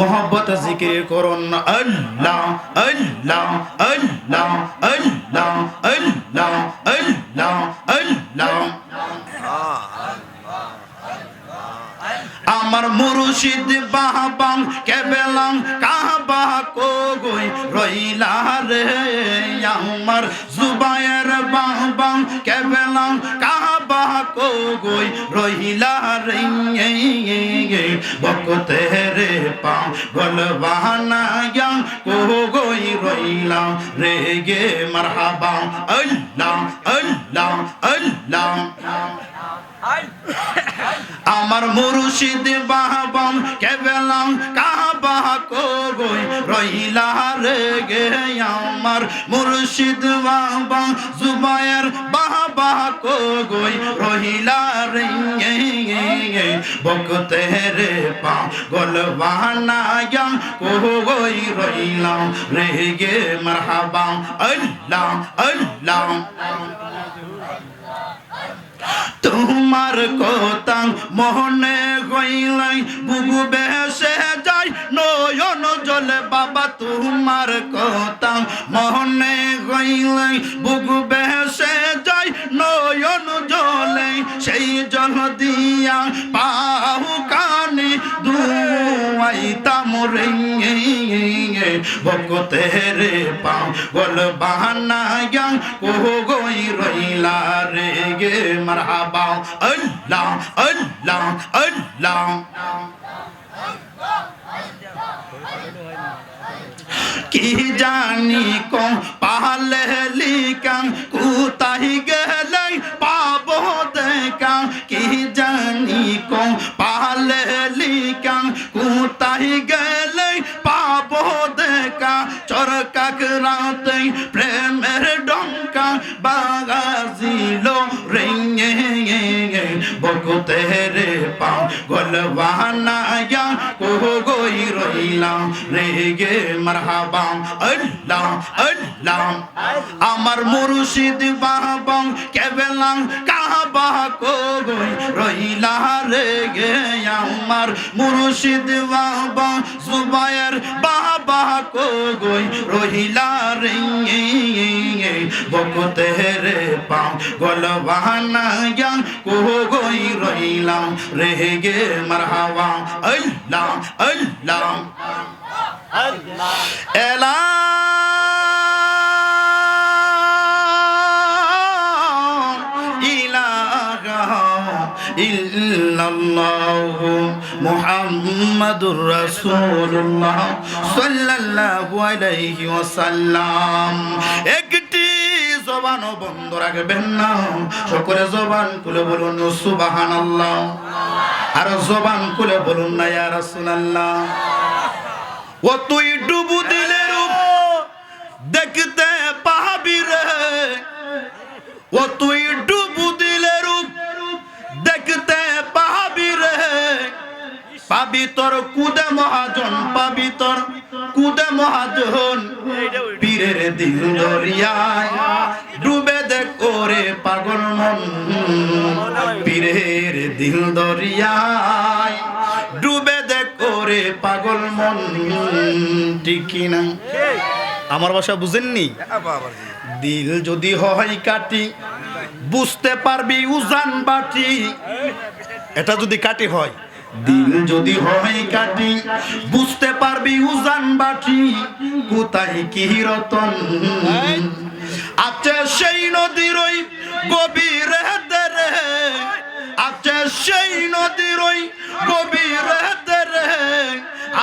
মোহব্বত জিকির করুন। আল্লাহ আল্লাহ আল্লাহ আল্লাহ আল্লাহ আল্লাহ আল্লাহ। আমার মুর্শিদ বাহবাং কেবেলাং কাবা কো গই রইলা রে। আমার জুবায়ের বাহবাং কেবেলাং কাবা কো গই রইলা রে বকতে রে পা গলবানা ইয়াং কো গই রইলা রে গে মারহাবা। আল্লাহ আল্লাহ আল্লাহ। আমার মুর্শিদ বাহবাম কেবেলাম কাবা কই রইলা রে গে আমার মুর্শিদ বাহবাম জুবায়ের বাহবা কই রইলা রে বকতে রে পা গলবানা ইয়াং কই রইলা রে গে মারহাবা। আল্লাহ আল্লাহ। তোমার কোতাং মোহনে গইলাই বুগু বেসে যাই, নয়ন জলে বাবা, তোমার কোতাং মোহনে গইলাই বুগু বেসে যাই, নয়ন জলে, সেই জল দিয়া পাহু কানে দুয়াই তামরে বকতে রে পাও গল বাহানা কো গই রইলা রে গে, মারহাবা। আল্লাহ আল্লাহ আল্লাহ। কি জানি কম পাহলে লিকাং গেলে দেখা চর কাকরাতে প্রেমের ডঙ্কা বাগাজিল রেঙে বকুতে রে পাও গলবানা ইয়া কো গই রইলাম রে গে মারহাবা আল্লাহ আল্লাহ। আমার মুর্শিদ বাহবাং কেবেলাং কাবা কো গই রইলা রে গে আমার মুর্শিদ বাবা জুবায়ের বাবা কো গই রহিলা রে বকুতে রে পাও গলবানা ইয়া কো গই রইলাম রে গে মারহাবা আল্লাহ আল্লাহ। এলা ইল্লাল্লাহ মুহাম্মাদুর রাসূলুল্লাহ সাল্লাল্লাহু আলাইহি ওয়াসাল্লাম। একটি জবান বন্ধ রাখবেন না। সকলে জবান খুলে বলুন, সুবহানাল্লাহ। আর জবান খুলে বলুন না, ইয়া রাসূলুল্লাহ। ও তুই ডুবু দিলে দেখতে পাবি রে। ও তুই ডুবু পাবি তোর কুদে মহাজন, পাবি তোর কুদে মহাজন। পীরের দিল দরিয়ায় ডুবে দেখ ওরে পাগল মন। পীরের দিল দরিয়ায় ডুবে দেখ ওরে পাগল মন। ঠিক না? আমার বাসা বুঝেননি? দিল যদি হয় কাটি, বুঝতে পারবি উজান বাটি। এটা যদি কাটি হয় দিল যদি হবে কাটি বুঝতে পারবি উজান বাটি কোথায় কি রতন? আছে সেই নদীর ওই গভীর রে আছে সেই নদীর ওই গভীর রে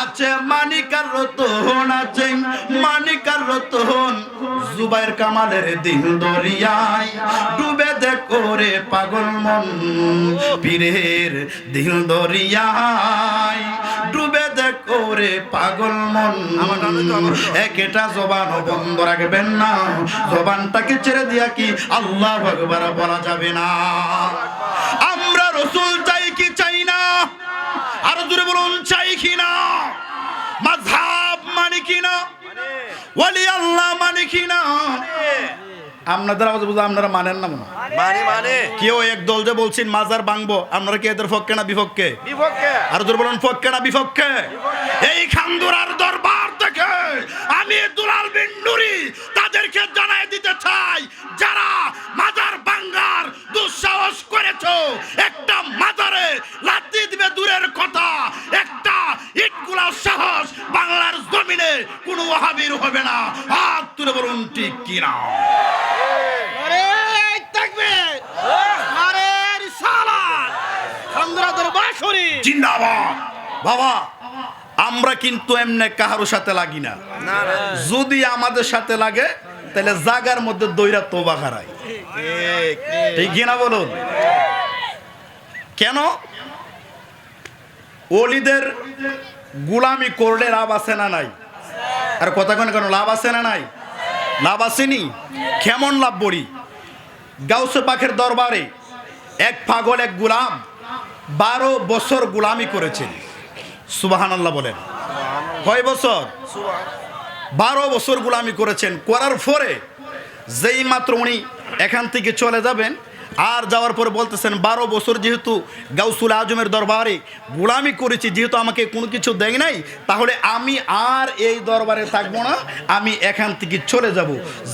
আছে মানিকার রতন আছে মানিকার রতন। জুবাইর কামালের দিন দরিয়ায় ডুবে দে করে পাগল মন। পীরের দিল দরিয়ায় ডুবে দে করে পাগল মন। একটা জবান বন্ধ রাখবেন না। জবানটাকে ছেড়ে দিয়া কি আল্লাহ ভগবান বলা যাবে না। আমরা রসুল চাই বলুন চাই কিনা? মাঝহাব মানে কিনা? আল্লাহ মানে কিনা? আপনাদের আওয়াজ বুঝা আপনারা মানেন না মনে মানে মানে। কেউ এক দল যে বলছেন মাজার ভাঙবো আপনারা কি এদের পক্ষে না বিপক্ষে বিপক্ষে আর দূর বলেন পক্ষে না বিপক্ষে এই খান্দুরার দরবার থেকে আমি দুলাল বিন তাদেরকে জানাই দিতে বাবা আমরা কিন্তু এমনি কাহারোর সাথে লাগি না। যদি আমাদের সাথে লাগে তাহলে জাগার মধ্যে দইরা তোবা খারাই। ঠিক কিনা বলুন? কেন? অলিদের গুলামি করলে লাভ আছে না নাই? আর কথা কেন কেন লাভ আছে না নাই? লাভ আসেনি কেমন লাভ বলি? গাউসে পাখের দরবারে এক পাগল এক গুলাম বারো বছর গুলামি করেছেন। সুবাহান আল্লাহ বলেন। কয় বছর? বারো বছর গুলামি করেছেন। করার পরে যেই মাত্র উনি এখান থেকে চলে যাবেন, আর যাওয়ার পরে বলতেছেন, বারো বছর যেহেতু গাউসুল আজমের দরবারে গোলামি করেছি, যেহেতু আমাকে কোনো কিছু দেয় নাই, তাহলে আমি আর এই দরবারে থাকব না, আমি এখান থেকে চলে যাব।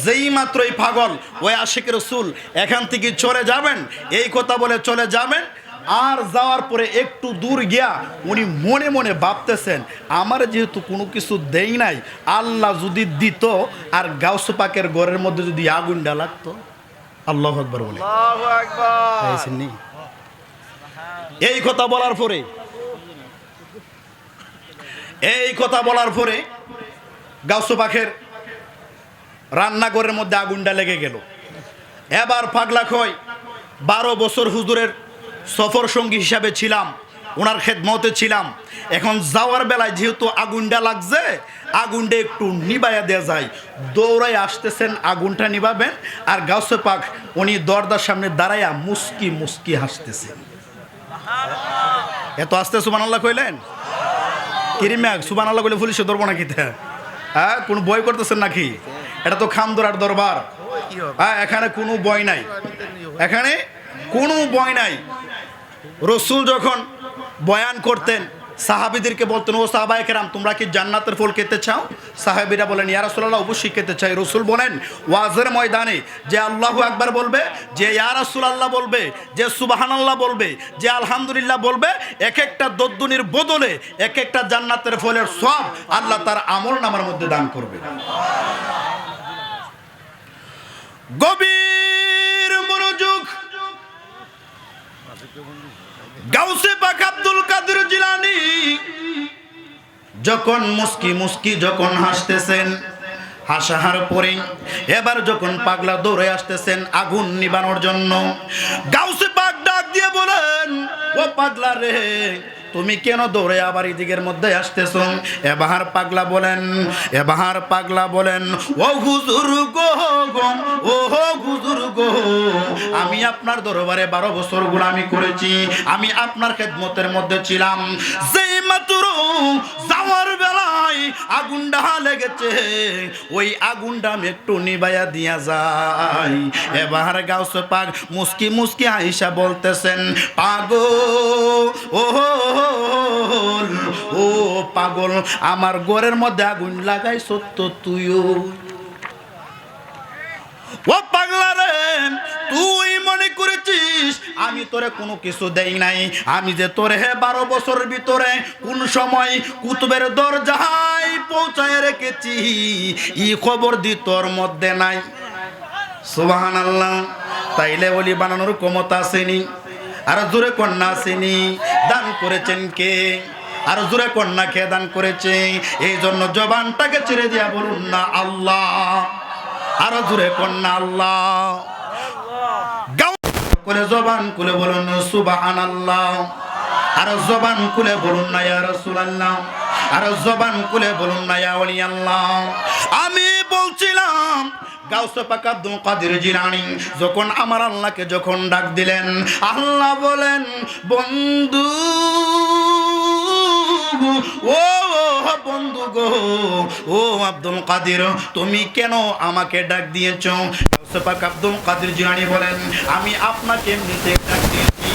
যেই মাত্র এই পাগল, ওই আশেখ রসুল, এখান থেকে চলে যাবেন? এই কথা বলে চলে যাবেন। আর যাওয়ার পরে একটু দূর গিয়া উনি মনে মনে ভাবতেছেন আমার যেহেতু কোনো কিছু দেই নাই আল্লাহ যদি দিত আর গাউস পাকের ঘরের মধ্যে যদি আগুনটা লাগতো। আল্লাহ আকবর বলে? এই কথা বলার পরে এই কথা বলার পরে গাউস পাখের রান্নাঘরের মধ্যে আগুনটা লেগে গেল। এবার পাগলা খয় বারো বছর হুজুরের সফর সঙ্গী হিসাবে ছিলাম, ওনার খেদমতে ছিলাম। এখন যাওয়ার বেলায় যেহেতু আগুনটা লাগছে, আগুনটা একটু নিবাইয়া দেওয়া যায়। দৌড়াই আসতেছেন, আগুনটা নিবাবেন আর গাউসে পাক উনি দরদার সামনে দাঁড়াইয়া মুস্কি মুস্কি হাসতেছেন এত আসতে সুবান আল্লাহ কইলেন? কিরিম্যাক সুবান আল্লাহ কইলে পুলিশে ধরবো নাকি? হ্যাঁ কোন বই করতেছেন নাকি? এটা তো খামদরার দরবার। হ্যাঁ এখানে কোনো বই নাই। এখানে কোনো বই নাই। রসুল যখন বয়ান করতেন, সাহাবিদেরকে বলতেন, ও সাহাবাই কেরাম, তোমরা কি জান্নাতের ফল খেতে চাও? সাহাবিরা বলেন, ইয়া রাসূলুল্লাহ, অবশ্যই খেতে চাই। রসুল বলেন, ওয়াজের ময়দানে যে আল্লাহু একবার বলবে, যে ইয়া রাসূলুল্লাহ বলবে, যে সুবাহান আল্লাহ বলবে, যে আলহামদুলিল্লাহ বলবে এক একটা দদ্দুনির বদলে এক একটা জান্নাতের ফলের সব আল্লাহ তার আমল নামার মধ্যে দান করবে। গভীর মনোযোগ গাউসে পাক আব্দুল কাদের জিলানি। যখন মুস্কি মুস্কি যখন হাসতেছেন, হাসাহার পরে এবার যখন পাগলা দৌড়ে আসতেছেন আগুন নিবানোর জন্য, গাউসে পাক ডাক দিয়ে বলেন, ও পাগলা রে তুমি কেন দৌড়ে আবার এদিকের মধ্যে আসতেছ? এবার পাগলা বলেন এবার পাগলা বলেন, ও হুজুর গো ও হো হুজুর গো, আমি আপনার দরবারে বারো বছর গোলামি করেছি, আমি আপনার খেদমতের মধ্যে ছিলাম। যেই মাত্র যাওয়ার বেলায় আগুনটা লেগেছে, ওই আগুনটা আমি একটু নিবাইয়া দিয়া যাই। এবার গাউস পাক মুস্কি মুস্কি আইসা বলতেছেন পাগল ও ও পাগল, আমার ঘরের মধ্যে আগুন লাগাই সত্য তুইও। ও পাগলা রে, তুই মনে করেছিস আমি তোরে কোনো কিছু দেই নাই? আমি যে তোরে বারো বছরের ভিতরে কোন সময় কুতুবের দরজায় পৌঁছায় রেখেছি, ই খবর দি তোর মধ্যে নাই। সুবাহান আল্লাহ তাইলে বলি বানানোর ক্ষমতা আসেনি, আর জোরে কন্যা আসেনি। দান করেছেন কে? আর জোরে কন্যা কে দান করেছে। এই জন্য জবানটাকে ছেড়ে দিয়া বলুন না আল্লাহ। আরও জোরে কন্যা আল্লাহ। করে জবান খুলে বলুন সুবাহান আল্লাহ আর জবান খুলে বলুন না, ইয়া রাসূলুল্লাহ। আর জবান খুলে বলুন না, ইয়া আল্লাহ আমি বলছিলাম যখন আমার আল্লাহকে যখন ডাক দিলেন, আল্লাহ বলেন, বন্ধু ও বন্ধু গো, ও আব্দুল কাদের, তুমি কেন আমাকে ডাক দিয়েছ? আব্দুল কাদের জিলানি বলেন, আমি আপনাকে এমনিতে ডাক দিয়েছি।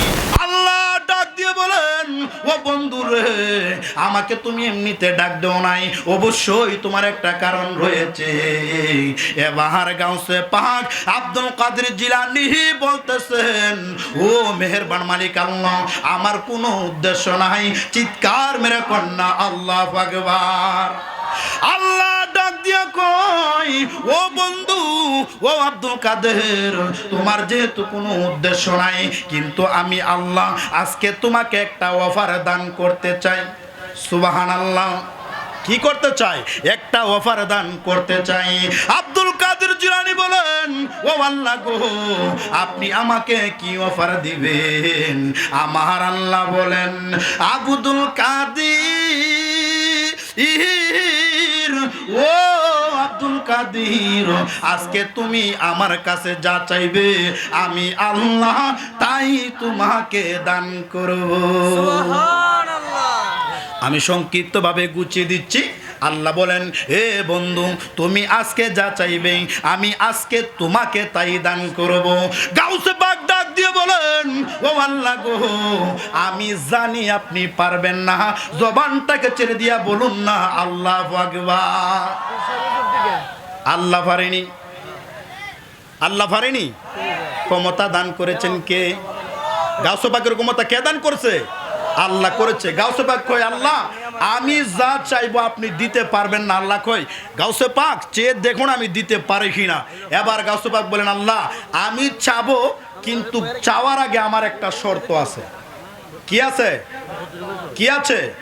আল্লাহ বলেন, ও আমাকে তুমি এমনিতে ডাক দেও নাই। অবশ্যই তোমার একটা কারণ রয়েছে। এবার গাউসে পাক আব্দুল কাদের জিলানি বলতেছেন, ও মেহেরবান মালিক আল্লাহ, আমার কোনো উদ্দেশ্য নাই। চিৎকার মেরে কন্যা, আল্লাহ আকবার। আল্লাহ দিয়া ও বন্ধু, ও আব্দুল কাদের, তোমার যেহেতু কোনো উদ্দেশ্য নাই, কিন্তু আমি আল্লাহ আজকে তোমাকে একটা অফার দান করতে চাই। সুবাহান আল্লাহ কি করতে চাই? একটা অফার দান করতে চাই। আব্দুল কাদের বলেন, ও আল্লাহ গো, আপনি আমাকে কি অফার দিবেন? আমার আল্লাহ বলেন, আব্দুল কাদির, ও কাদির। আজকে তুমি আমার কাছে যা চাইবে আমি আল্লাহ তাই তোমাকে দান করব। আমি সংক্ষিপ্তভাবে গুছিয়ে দিচ্ছি। আল্লাহ বলেন হে বন্ধু তুমি আজকে যা চাইবে আমি আজকে তোমাকে তাই দান করব। গাউসে বাগ ডাক দিয়ে বলেন ও আল্লাহ গো আমি জানি আপনি পারবেন না। জবানটাকে ছেড়ে দিয়া বলুন না আল্লাহ আকবার। আল্লাহ পারেনি। আল্লাহ পারেনি? ক্ষমতা দান করেছেন কে? গাউসবাগের ক্ষমতা কে দান করছে? আল্লাহ করেছে। গাউসবাগ কয়, আল্লাহ, আমি যা চাইব আপনি দিতে পারবেন না। আল্লাহ কই গাউসে পাক চেয়ে দেখুন আমি দিতে পারি কি না। এবার গাউসে পাক বলেন, আল্লাহ, আমি চাবো, কিন্তু চাওয়ার আগে আমার একটা শর্ত আছে। কি আছে? কি আছে?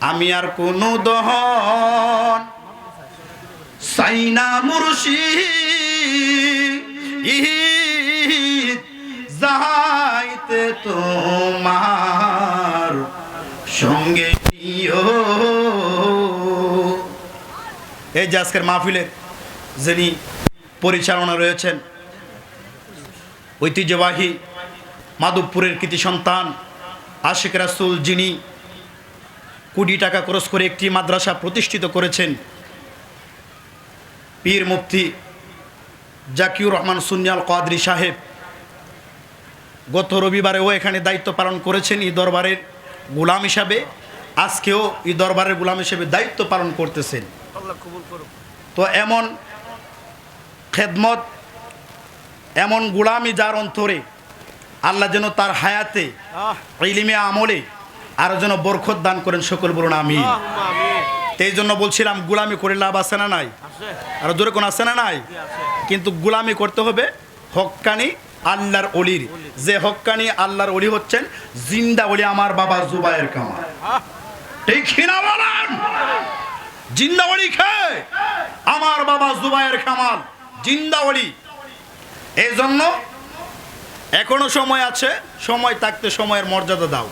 আমি আর কোনো দহন সাইনা মুর্শি যাইতে তোমার সঙ্গে এই যে আজকের মাহফিলের যিনি পরিচালনা রয়েছেন, ঐতিহ্যবাহী মাধবপুরের কৃতি সন্তান আশিক রাসুল যিনি কোটি টাকা খরচ করে একটি মাদ্রাসা প্রতিষ্ঠিত করেছেন পীর মুফতি জাকিউর রহমান সুনিয়াল কাদরি সাহেব গত রবিবারেও এখানে দায়িত্ব পালন করেছেন এই দরবারের গোলাম হিসাবে। আজকেও এই দরবারের গোলাম হিসেবে দায়িত্ব পালন করতেছেন। তো এমন খেদমত এমন গোলামি যার অন্তরে আল্লাহ যেন তার হায়াতে ইলিমে আমলে আরও যেন বরখত দান করেন সকল বলুন আমি এই জন্য বলছিলাম গুলামি করে লাভ আছে না নাই? আর দূরে কোনো আছে না নাই? কিন্তু গুলামি করতে হবে হক্কানি আল্লাহর অলির। যে হক্কানি আল্লাহর অলি হচ্ছেন জিন্দা অলি আমার বাবা জুবাইয়ের কামাল। ঠিক কিনা বলেন? জিন্দা অলি খেয়ে আমার বাবা জুবাইয়ের কামাল। জিন্দা অলি। এই জন্য এখনও সময় আছে সময় থাকতে সময়ের মর্যাদা দাও।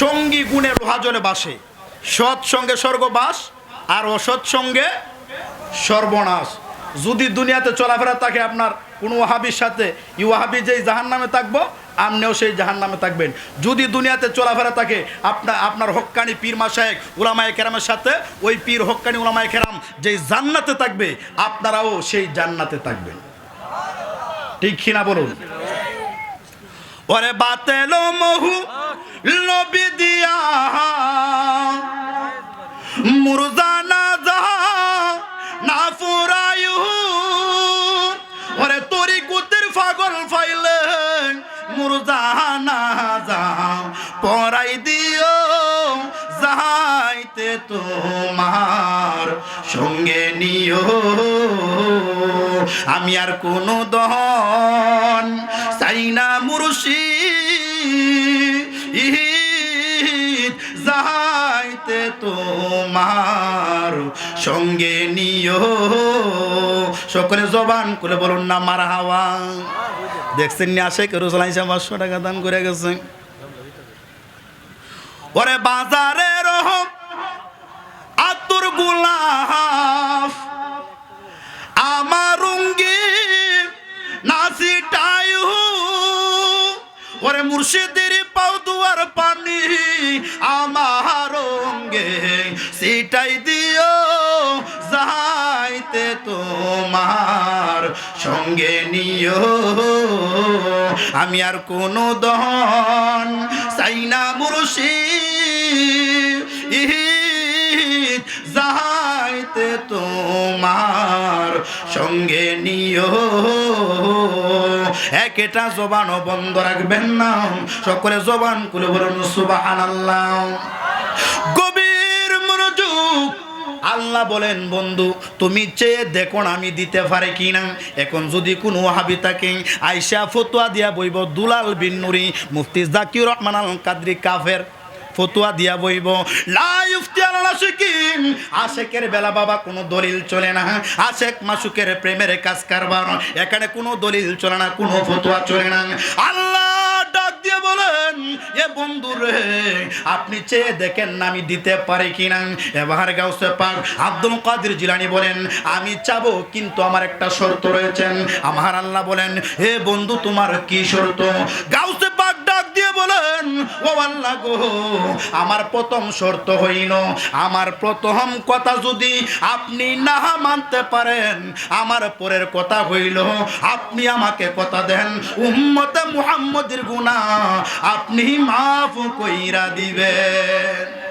সঙ্গী গুণে লোহা জলে বাসে। সৎ সঙ্গে স্বর্গবাস আর অসৎ সঙ্গে সর্বনাশ। যদি দুনিয়াতে চলাফেরা থাকে আপনার, কোনো ওয়াহাবির সাথে ই ওয়াহাবি যেই জাহান নামে থাকব, আপনিও সেই জাহান নামে থাকবেন। যদি দুনিয়াতে চলাফেরা থাকে আপনার আপনার হক্কানি পীর মাসায়েক উলামায়ে কেরামের সাথে, ওই পীর হক্কানি উলামায়ে কেরাম যেই জান্নাতে থাকবে, আপনারাও সেই জান্নাতে থাকবেন। ঠিক কিনা বলুন? ওরে বাতেলো মহু লবি দিয়া। মুরজানা যাহা না ফুরায়ু ওরে তরি কুতির ফাগল ফাইলে মুরজানা যাহা পরাই দিও, যাইতে তোমার সঙ্গে নিও। আমি আর কোনো দহন চাই না মুর্শি যাইতে তোমার সঙ্গে নিও। সকলে জবান করে বলুন না, মারা হাওয়া। দেখছেন নি আসে কেউ চালাইছে পাঁচশো টাকা দান করে গেছে ওরে বাজারে রহম, আতুর গুলাফ, আমার রঙ্গি নাসিটায়ু ওরে মুর্শিদের পাও দুয়ার পানি, আমার রঙ্গে সিটাই দিও যাইতে তোমার সঙ্গে নিও। আমি আর কোনো দহন চাই না মুর্শি যাইতে তোমার সঙ্গে নিও। একটা জবানও বন্ধ রাখবেন না। সকলে জবান খুলে বলুন, সুবহানাল্লাহ। গভীর আল্লাহ বলেন, বন্ধু, তুমি চেয়ে দেখো আমি দিতে পারে কি না। এখন যদি কোনো হাবি থাকে আইসা ফতুয়া দিয়া বইব, দুলাল বিন নুরি, মুফতি জাকির রহমান আল কাদরি কাফের, ফতুয়া দিয়া বইব। আশেকের বেলা বাবা কোনো দলিল চলে না। আশেক মাসুকের প্রেমের কাজ কারবার, এখানে কোনো দলিল চলে না, কোনো ফতুয়া চলে না। আল্লাহ দিয়ে বলেন, এ বন্ধু রে, আপনি চেয়ে দেখেন আমি দিতে পারি কিনা? এবার গাউসে পাক আব্দুল কাদির জিলানি বলেন, আমি চাবো, কিন্তু আমার একটা শর্ত রয়েছেন আমার আল্লাহ বলেন হে বন্ধু, তোমার কি শর্ত? গাউসে ও আল্লাহ গো, আমার প্রথম শর্ত হইল, আমার প্রথম কথা যদি আপনি না মানতে পারেন, আমার পরের কথা হইল, আপনি আমাকে কথা দেন, উম্মতে মুহাম্মদের গুণা আপনি মাফ কইরা দিবেন।